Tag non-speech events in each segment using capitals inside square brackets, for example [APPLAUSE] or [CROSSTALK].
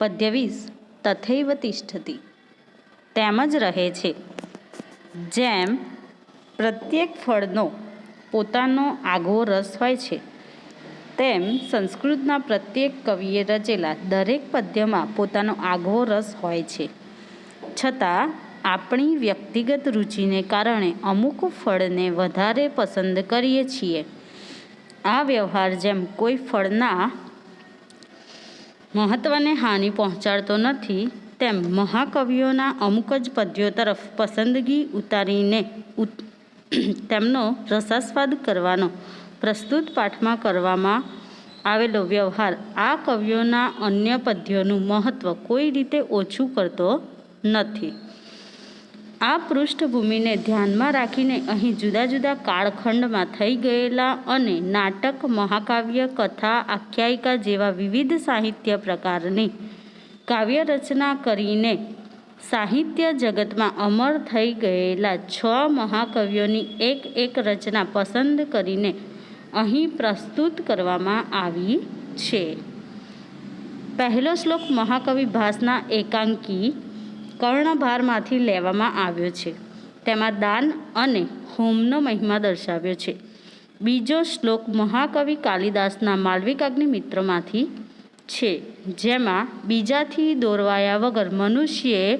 પદ્યવીસ તથૈવ તિષ્ઠતિ. તેમ જ રહે છે. જેમ પ્રત્યેક ફળનો પોતાનો આગવો રસ હોય છે, તેમ સંસ્કૃતના પ્રત્યેક કવિએ રચેલા દરેક પદ્યમાં પોતાનો આગવો રસ હોય છે. છતાં, આપણી વ્યક્તિગત રુચિને કારણે અમુક ફળને વધારે પસંદ કરીએ છીએ. આ વ્યવહાર જેમ કોઈ ફળના મહત્ત્વને હાનિ પહોંચાડતો નથી તેમ મહાકવિઓના અમુક જ પદ્યો તરફ પસંદગી ઉતારીને [CLEARS THROAT] તેમનો રસાસ્વાદ કરવાનો પ્રસ્તુત પાઠમાં કરવામાં આવેલો વ્યવહાર આ કવિઓના અન્ય પદ્યોનું મહત્ત્વ કોઈ રીતે ઓછું કરતો નથી. આ પૃષ્ઠભૂમિને ધ્યાનમાં રાખીને અહીં જુદા જુદા કાળખંડમાં થઈ ગયેલા અને નાટક, મહાકાવ્ય, કથા, આખ્યાયિકા જેવા વિવિધ સાહિત્ય પ્રકારની કાવ્ય રચના કરીને સાહિત્ય જગતમાં અમર થઈ ગયેલા છ મહાકવિઓની એક એક રચના પસંદ કરીને અહીં પ્રસ્તુત કરવામાં આવી છે. પહેલો શ્લોક મહાકવિ ભાસના એકાંકી કર્ણભારમાંથી લેવામાં આવ્યો છે. તેમાં દાન અને હોમનો મહિમા દર્શાવ્યો છે. બીજો શ્લોક મહાકવિ કાલિદાસના માલવિકાગ્નિ મિત્રમાંથી છે, જેમાં બીજાથી દોરવાયા વગર મનુષ્યએ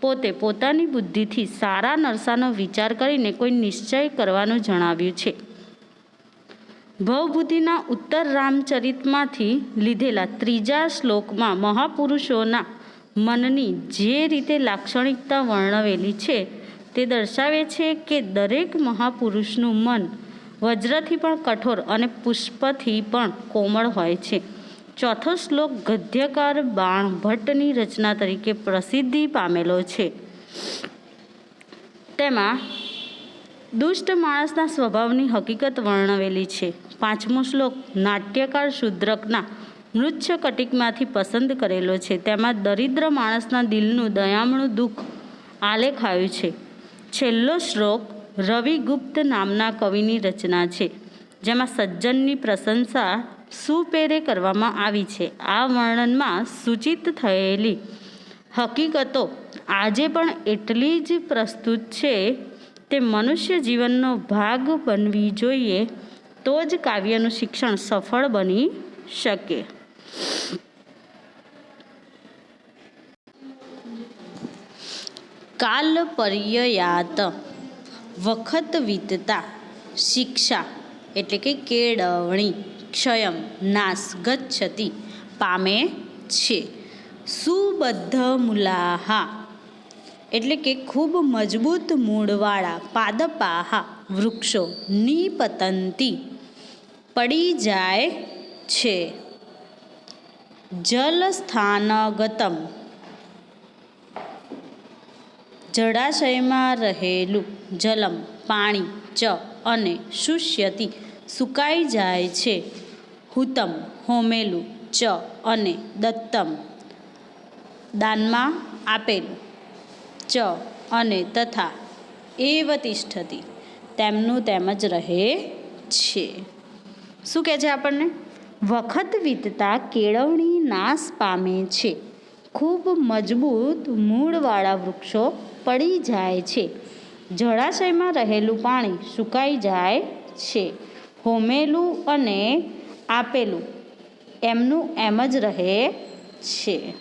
પોતે પોતાની બુદ્ધિથી સારા નરસાનો વિચાર કરીને કોઈ નિશ્ચય કરવાનું જણાવ્યું છે. ભવબુદ્ધિના ઉત્તર રામચરિતમાંથી લીધેલા ત્રીજા શ્લોકમાં મહાપુરુષોના મનની જે રીતે લાક્ષણિકતા વર્ણવેલી છે, તે દર્શાવે છે કે દરેક મહાપુરુષનું મન વજ્રથી પણ કઠોર અને પુષ્પથી પણ કોમળ હોય છે. ચોથો શ્લોક ગદ્યકાર બાણ ભટ્ટની રચના તરીકે પ્રસિદ્ધિ પામેલો છે. તેમાં, દુષ્ટ માણસના સ્વભાવની હકીકત વર્ણવેલી છે. પાંચમો શ્લોક, નાટ્યકાર શુદ્રકના મૃચ્છ કટિકમાંથી પસંદ કરેલો છે. તેમાં દરિદ્ર માણસના દિલનું દયામણું દુઃખ આલેખાયું છે. છેલ્લો શ્લોક રવિગુપ્ત નામના કવિની રચના છે, જેમાં સજ્જનની પ્રશંસા સુપેરે કરવામાં આવી છે. આ વર્ણનમાં સૂચિત થયેલી હકીકતો આજે પણ એટલી જ પ્રસ્તુત છે તે મનુષ્ય જીવનનો ભાગ બનવી જોઈએ તો જ કાવ્યનું શિક્ષણ સફળ બની શકે. કાલ પર્યયાત વખત વીતતા શિક્ષા એટલે કે કેળવણી, ક્ષયમ, નાશ, ગચ્છતી પામે છે. સુબદ્ધ મુલાહા એટલે કે ખૂબ મજબૂત મૂળવાળા પાદપાહા વૃક્ષો નિપતંતી પડી જાય છે. જલસ્થાનગતમ. જળાશયમાં રહેલું જલમ, પાણી, ચ અને શુષ્યતિ સુકાઈ જાય છે. હુતમ, હોમેલું, ચ અને દત્તમ. દાનમાં આપેલું. ચ અને તથા એવ તિષ્ઠતિ તેમનું તેમ જ રહે છે. શું કહે છે આપણને? વખત વીતતા કેળવણી નાશ પામે છે. ખૂબ મજબૂત મૂળવાળા વૃક્ષો પડી જાય છે. જળાશયમાં રહેલું પાણી સુકાઈ જાય છે. હોમેલું અને આપેલું એમનું એમ જ રહે છે.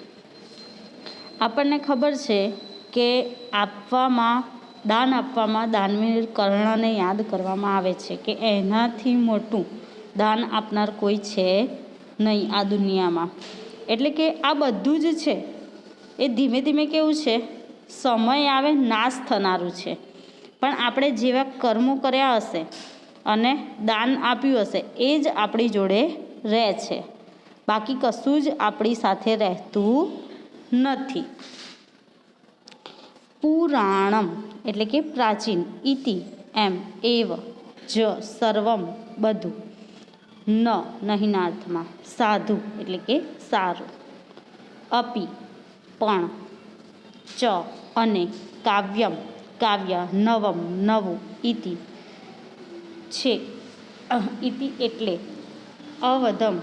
આપણને ખબર છે કે આપવામાં, દાન આપવામાં દાનવીર કર્ણને યાદ કરવામાં આવે છે કે એનાથી મોટું દાન આપનાર કોઈ છે નહીં આ દુનિયામાં. એટલે કે આ બધું જ છે. એ ધીમે ધીમે કેવું છે? સમય આવે, નાશ થનારું છે. પણ આપણે જેવા કર્મો કર્યા હશે અને દાન આપ્યું હશે, એ જ આપણી જોડે રહે છે. બાકી કશું જ આપણી સાથે રહેતું નથી. પુરાણમ, એટલે કે પ્રાચીન, ઇતિ, એમ, એવ, જ, સર્વમ, બધું. ન નહીંના અર્થમાં સાધુ એટલે કે સારું. અપી, પણ. ચ, અને. કાવ્યમ, કાવ્ય, નવમ, નવું, ઇતિ. છે. ઇતિ એટલે અવધમ.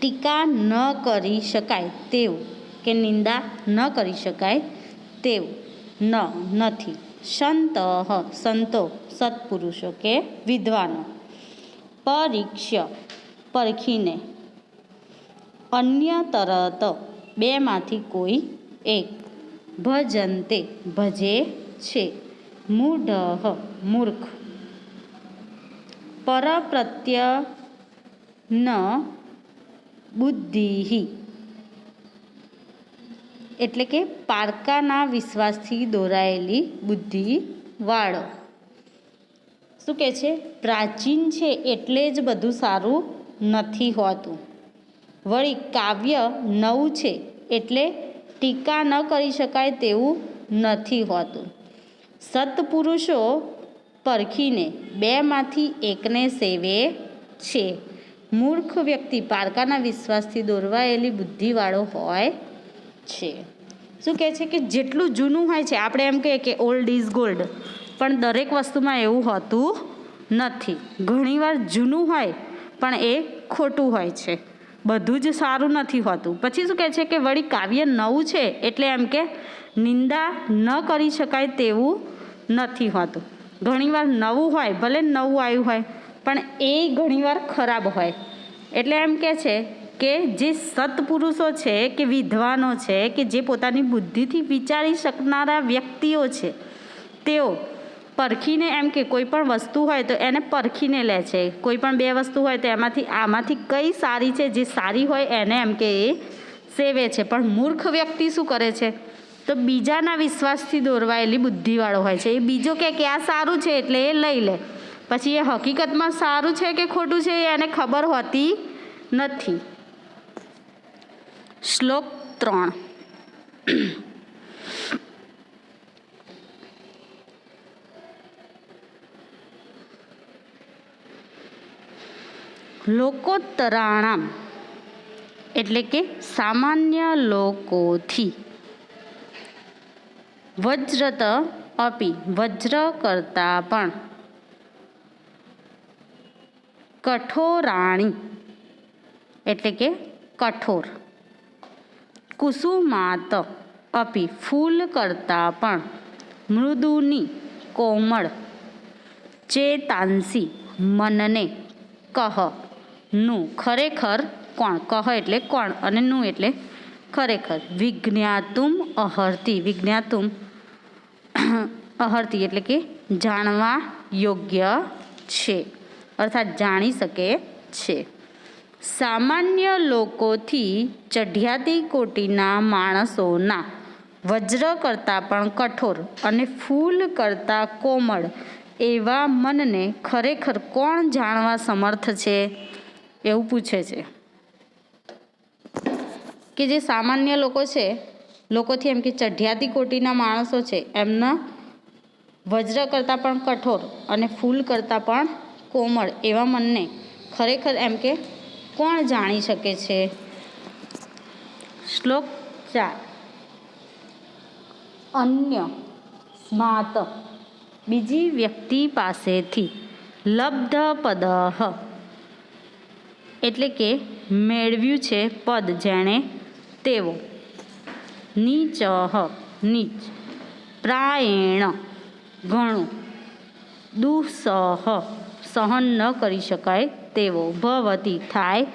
ટીકા ન કરી શકાય તેવું કે નિંદા ન કરી શકાય તેવું. ન, નથી. સંત, સંતો, સત્પુરુષો કે વિદ્વાનો. પરીક્ષ્ય, પરખીને. અન્ય તરત બેમાંથી કોઈ એક. ભજંતે, ભજે છે. મૂઢ, મૂર્ખ. પરપ્રત્ય ન બુદ્ધિ એટલે કે પારકાના વિશ્વાસથી દોરાયેલી બુદ્ધિવાળો. શું કહે છે? પ્રાચીન છે એટલે જ બધું સારું નથી હોતું. વળી કાવ્ય નવું છે એટલે ટીકા ન કરી શકાય તેવું નથી હોતું. સત્પુરુષો પરખીને બેમાંથી એકને સેવે છે. મૂર્ખ વ્યક્તિ પારકાના વિશ્વાસથી દોરવાયેલી બુદ્ધિવાળો હોય છે. શું કહે છે કે જેટલું જૂનું હોય છે, આપણે એમ કહીએ કે ઓલ્ડ ઇઝ ગોલ્ડ પણ દરેક વસ્તુમાં એવું હોતું નથી. ઘણીવાર જૂનું હોય, પણ એ ખોટું હોય છે. બધું જ સારું નથી હોતું. પછી શું કહે છે કે વળી કાવ્ય નવું છે, એટલે એમ કે નિંદા ન કરી શકાય તેવું નથી હોતું. ઘણીવાર નવું હોય, ભલે નવું આવ્યું હોય, પણ એ ઘણીવાર ખરાબ હોય. એટલે એમ કહે છે કે જે સત્પુરુષો છે, કે વિદ્વાનો છે, કે જે પોતાની બુદ્ધિથી વિચારી શકનારા વ્યક્તિઓ છે, તેઓ પરખીને એમ કે કોઈ પણ વસ્તુ હોય તો એને પરખીને લે છે. કોઈ પણ બે વસ્તુ હોય તો એમાંથી, આમાંથી કઈ સારી છે, જે સારી હોય એને એમ કે એ સેવે છે. પણ મૂર્ખ વ્યક્તિ શું કરે છે? તો બીજાના વિશ્વાસથી દોરવાયેલી બુદ્ધિવાળો હોય છે. એ બીજો કે કે આ સારું છે એટલે એ લઈ લે. પછી એ હકીકતમાં સારું છે કે ખોટું છે એ એને ખબર હોતી નથી. શ્લોક ત્રણ લોકોત્તરાણામ એટલે કે સામાન્ય લોકોથી વજ્રત અપી વજ્ર કરતાં પણ કઠોરાણી એટલે કે કઠોર કુસુમાત અપી ફૂલ કરતાં પણ મૃદુની કોમળ ચેતાંસી મનને કહ. નું ખરેખર કોણ? કહ એટલે કોણ અને નું એટલે ખરેખર. વિજ્ઞાતુમ અહર્તી. વિજ્ઞાતુમ અહર્તી એટલે કે જાણવા યોગ્ય છે. અર્થાત જાણી શકે છે. સામાન્ય લોકોથી ચઢિયાતી કોટીના માણસોના વજ્ર કરતાં પણ કઠોર અને ફૂલ કરતાં કોમળ એવા મનને ખરેખર કોણ જાણવા સમર્થ છે? એવું પૂછે છે. કે જે સામાન્ય લોકો છે, લોકોથી એમ કે ચઢિયાતી કોટીના માણસો છે, એમના વજ્ર કરતાં પણ કઠોર અને ફૂલ કરતાં પણ કોમળ એવા મનને ખરેખર એમ કે કોણ જાણી શકે છે? શ્લોક ચાર. અન્ય. સ્માત બીજી વ્યક્તિ પાસેથી લબ્ધ પદ એટલે કે મેળવ્યું છે પદ જેણે તેવો. નીચ નીચ. પ્રાયણ ઘણું દુઃસહ. સહન ન કરી શકાય તેવો ભવતી થાય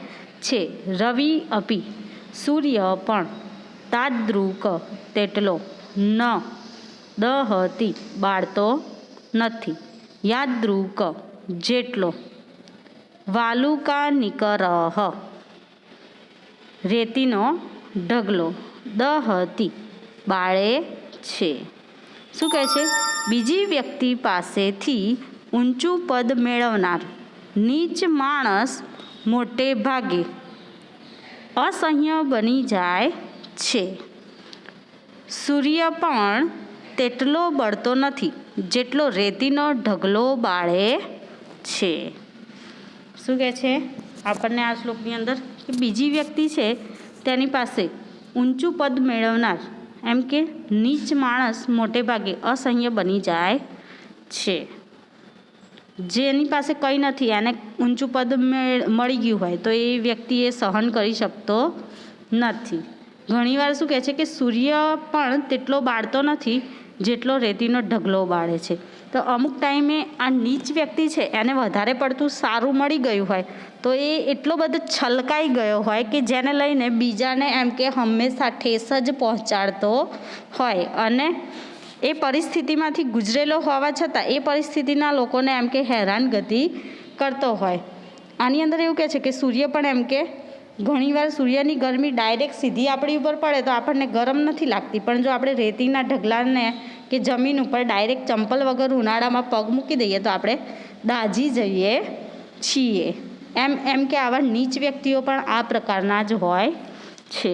છે. રવિ અપી, સૂર્ય પણ તાદ્રુક તેટલો ન દહતી બાળતો નથી. યાદૃક જેટલો વાલુકા નિકરહ રેતીનો ઢગલો દહતી બાળે છે. શું કહે છે? બીજી વ્યક્તિ પાસેથી ઊંચું પદ મેળવનાર. નીચ માણસ મોટે ભાગે અસહ્ય બની જાય છે. સૂર્ય પણ તેટલો બળતો નથી જેટલો રેતીનો ઢગલો બાળે છે. શું કહે છે? આપણને આ શ્લોકની અંદર કે બીજી વ્યક્તિ છે તેની પાસે ઊંચું પદ મેળવનાર, એમ કે નીચ માણસ મોટે ભાગે અસહ્ય બની જાય છે. જેની પાસે કંઈ નથી, એને ઊંચું પદ મેળ- ગયું હોય, તો એ વ્યક્તિ એ સહન કરી શકતો નથી. ઘણીવાર શું કહે છે કે સૂર્ય પણ તેટલો બાળતો નથી, જેટલો રેતીનો ઢગલો બાળે છે. તો અમુક ટાઈમે આ નીચ વ્યક્તિ છે, એને વધારે પડતું સારું મળી ગયું હોય, તો એ એટલો બધો છલકાઈ ગયો હોય કે જેને લઈને બીજાને એમ કે હંમેશા ઠેસ જ પહોંચાડતો હોય અને એ પરિસ્થિતિમાંથી ગુજરેલો હોવા છતાં એ પરિસ્થિતિના લોકોને એમ કે હેરાનગતિ કરતો હોય. આની અંદર એવું કહે છે કે સૂર્ય પણ એમ કે ઘણીવાર સૂર્યની ગરમી ડાયરેક્ટ સીધી આપણી ઉપર પડે તો આપણને ગરમ નથી લાગતી. પણ જો આપણે રેતીના ઢગલાને કે જમીન ઉપર ડાયરેક્ટ ચંપલ વગર ઉનાળામાં પગ મૂકી દઈએ તો આપણે દાજી જઈએ છીએ. એમ એમ કે આવા નીચ વ્યક્તિઓ પણ આ પ્રકારના જ હોય છે.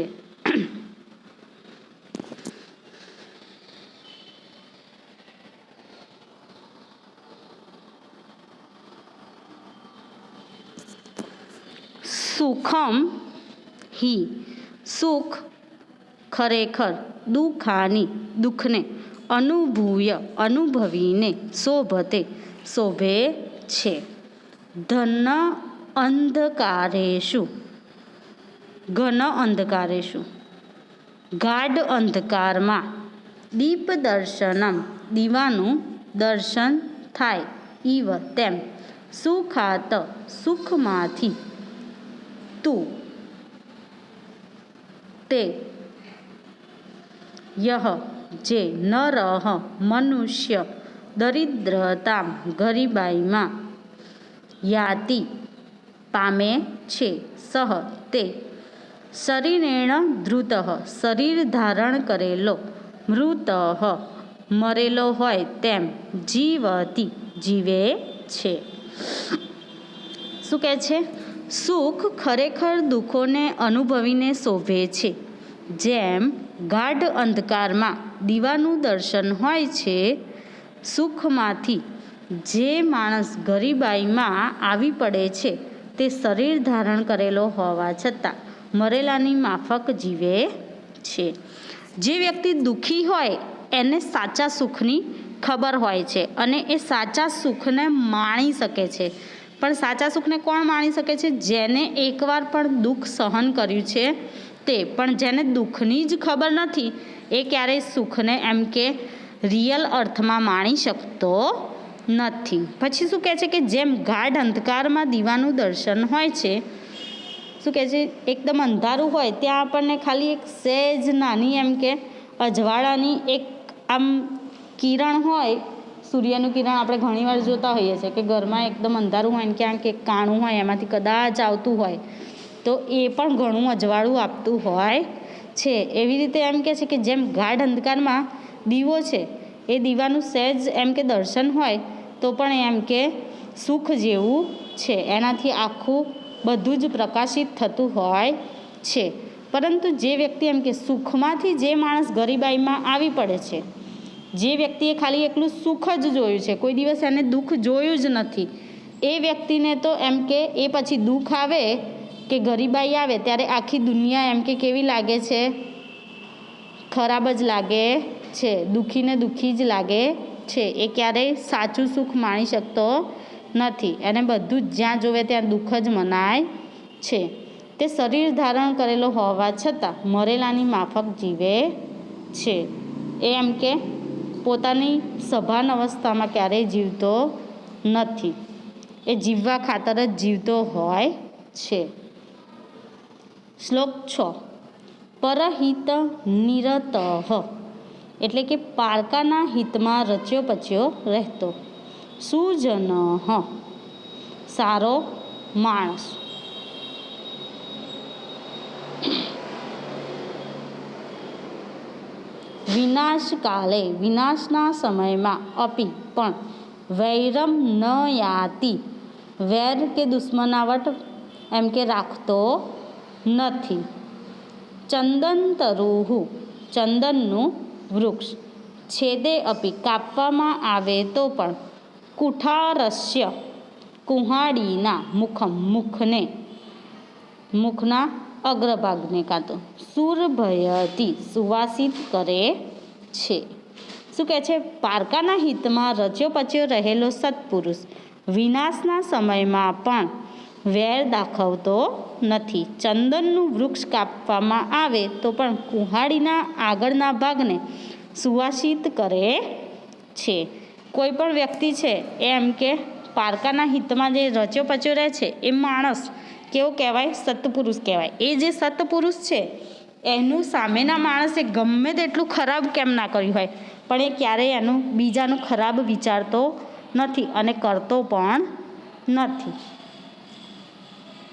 સુખમ હી. સુખ ખરેખર દુઃખાની, દુઃખને અનુભૂય, અનુભવીને શોભતે, શોભે છે. ધન અંધકારેશુ ઘન અંધકારેશુ ગાઢ અંધકારમાં દીપ દર્શનમ દીવાનું દર્શન થાય. ઈવ તેમ સુખાત સુખમાંથી તું. તે યહ જે ન રહ મનુષ્ય દરિદ્રતા ગરીબાઈમાં યાતિ પામે છે. સહ તે શરીરેણ ધૃત શરીર ધારણ કરેલો મૃત મરેલો હોય તેમ જીવતી જીવે છે. શું કહે છે? સુખ ખરેખર દુઃખોને અનુભવીને શોભે છે. જેમ ગાઢ અંધકારમાં દીવાનું દર્શન હોય છે, સુખમાંથી જે માણસ ગરીબાઈમાં આવી પડે છે, તે શરીર ધારણ કરેલો હોવા છતાં મરેલાની માફક જીવે છે. જે વ્યક્તિ દુઃખી હોય, એને સાચા સુખની ખબર હોય છે અને એ સાચા સુખને માણી શકે છે. પણ સાચા સુખને કોણ માણી શકે છે? જેને એકવાર પણ દુઃખ સહન કર્યું છે તે. પણ જેને દુઃખની જ ખબર નથી, એ ક્યારેય સુખને એમ કે રિયલ અર્થમાં માણી શકતો નથી. પછી શું કહે છે કે જેમ ગાઢ અંધકારમાં દીવાનું દર્શન હોય છે, શું કહે છે? એકદમ અંધારું હોય, ત્યાં આપણને ખાલી એક સહેજ નાની એમ કે અજવાળાની એક આમ કિરણ હોય સૂર્યનું કિરણ આપણે ઘણીવાર જોતા હોઈએ છીએ કે ઘરમાં એકદમ અંધારું હોય ને ક્યાંક એક કાણું હોય, એમાંથી કદાચ આવતું હોય, તો એ પણ ઘણું અજવાળું આપતું હોય છે. એવી રીતે એમ કહે છે કે જેમ ગાઢ અંધકારમાં દીવો છે, એ દીવાનું સહેજ એમ કે દર્શન હોય, તો પણ એમ કે સુખ જેવું છે. એનાથી આખું બધું જ પ્રકાશિત થતું હોય છે. પરંતુ જે વ્યક્તિ એમ કે સુખમાંથી જે માણસ ગરીબાઈમાં આવી પડે છે જે વ્યક્તિએ ખાલી એકલું સુખ જ જોયું છે, કોઈ દિવસ એને દુઃખ જોયું જ નથી. એ વ્યક્તિને તો એમ કે એ પછી દુઃખ આવે કે ગરીબાઈ આવે, ત્યારે આખી દુનિયા એમ કે કેવી લાગે છે? ખરાબ જ લાગે છે, દુઃખીને દુઃખી જ લાગે છે. એ ક્યારેય સાચું સુખ માણી શકતો નથી. એને બધું જ્યાં જોવે ત્યાં દુઃખ જ મનાય છે. તે શરીર ધારણ કરેલો હોવા છતાં મરેલાની માફક જીવે છે. એ એમ કે પોતાની સભાન અવસ્થામાં ક્યારેય જીવતો નથી. એ જીવવા ખાતર જ જીવતો હોય છે. શ્લોક છ. પરહિત નિરત. એટલે કે પારકાના હિતમાં રચ્યો પચ્યો રહેતો. સુજન. સારો માણસ. વિનાશ કાલે વિનાશના સમયમાં અપી પણ વૈરમ ન યાતિ. વેર કે દુશ્મનાવટ એમ કે રાખતો નથી. ચંદન તરુહુ ચંદનનું વૃક્ષ. છેદે અપી કાપવામાં આવે તો પણ કુઠારસ્ય કુહાડીના મુખમ મુખને, મુખના અગ્રભાગને કાં તો સુરભયથી સુવાસિત કરે છે. શું કહે છે? પારકાના હિતમાં રચ્યો પચ્યો રહેલો સત્પુરુષ વિનાશના સમયમાં પણ વેર દાખવતો નથી. ચંદનનું વૃક્ષ કાપવામાં આવે તો પણ કુહાડીના આગળના ભાગને સુવાસિત કરે છે. કોઈ પણ વ્યક્તિ છે એમ કે પારકાના હિતમાં જે રચ્યો પચ્યો રહે છે એ માણસ કેવો કહેવાય? સત્પુરુષ કહેવાય. એ જે સત્પુરુષ છે, એનું સામેના માણસે ગમે તેટલું ખરાબ કેમ ના કર્યું હોય. પણ એ ક્યારેય એનું બીજાનું ખરાબ વિચારતો નથી અને કરતો પણ નથી.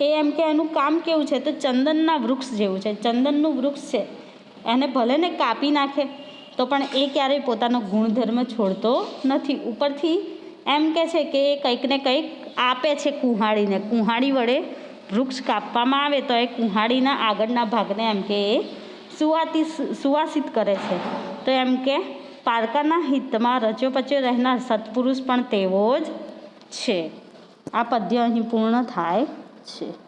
એ એમ કે એનું કામ કેવું છે? તો ચંદનના વૃક્ષ જેવું છે. ચંદનનું વૃક્ષ છે. એને ભલે ને કાપી નાખે, તો પણ એ ક્યારેય પોતાનો ગુણધર્મ છોડતો નથી. ઉપરથી એમ કે છે કે એ કંઈક ને કંઈક આપે છે કુહાડીને કુહાડી વડે વૃક્ષ કાપવામાં આવે તો એ કુહાડીના આગળના ભાગને એમ કે એ સુવાતી સુવાસિત કરે છે. તો એમ કે પારકાના હિતમાં રચ્યો પચ્યો રહેનાર સત્પુરુષ પણ તેવો જ છે. આ પદ્ય અહીં પૂર્ણ થાય છે.